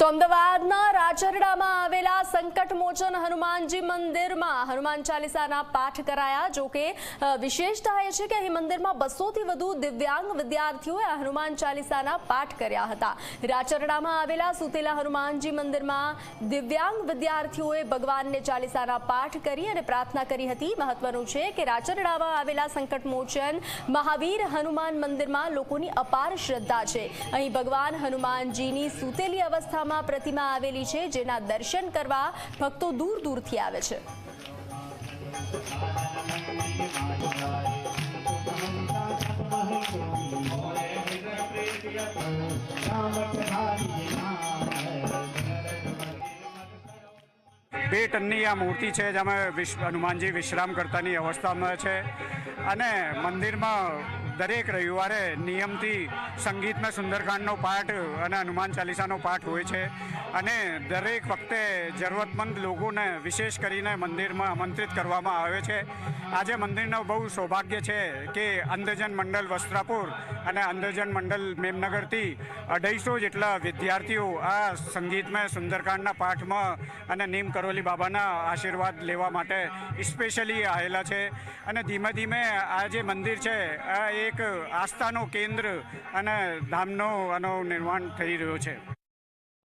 તો અમદાવાદના રાજરડામાં આવેલા સંકટ મોચન હનુમાનજી મંદિરમાં હનુમાન ચાલીસાના પાઠ કરાયા, જો કે વિશેષતા એ છે કે અહીં મંદિરમાં બસોથી વધુ દિવ્યાંગ વિદ્યાર્થીઓએ હનુમાન ચાલીસાના પાઠ કર્યા હતા. રાજરડામાં આવેલા સુતેલા હનુમાનજી મંદિરમાં દિવ્યાંગ વિદ્યાર્થીઓએ ભગવાનને ચાલીસાના પાઠ કરી અને પ્રાર્થના કરી હતી. મહત્વનું છે કે રાજરડામાં આવેલા સંકટ મોચન મહાવીર હનુમાન મંદિરમાં લોકોની અપાર શ્રદ્ધા છે. અહીં ભગવાન હનુમાનજીની સુતેલી અવસ્થામાં પ્રતિમા આવેલી છે, જેના દર્શન કરવા ભક્તો દૂર દૂરથી આવે છે. બે ટનની આ મૂર્તિ છે, જેમાં હનુમાનજી વિશ્રામ કરતાની અવસ્થામાં છે. અને મંદિરમાં દરેક રવિવારે નિયમથી સંગીતમાં સુંદરકાંડનો પાઠ અને હનુમાન ચાલીસાનો પાઠ હોય છે. અને દરેક વખતે જરૂરતમંદ લોકોને વિશેષ કરીને મંદિરમાં આમંત્રિત કરવામાં આવે છે. આજે મંદિરનો બહુ સૌભાગ્ય છે કે અંધજન મંડળ વસ્ત્રાપુર અને અંધજન મંડળ મેમનગરથી અઢાઈસો જેટલા વિદ્યાર્થીઓ આ સંગીતમય સુંદરકાંડના પાઠમાં અને નીમ કરોલી બાબાના આશીર્વાદ લેવા માટે સ્પેશિયલી આવેલા છે. અને ધીમે ધીમે આ જે મંદિર છે, આ એક આસ્થાનું કેન્દ્ર અને ધામનો આનો નિર્માણ થઈ રહ્યો છે.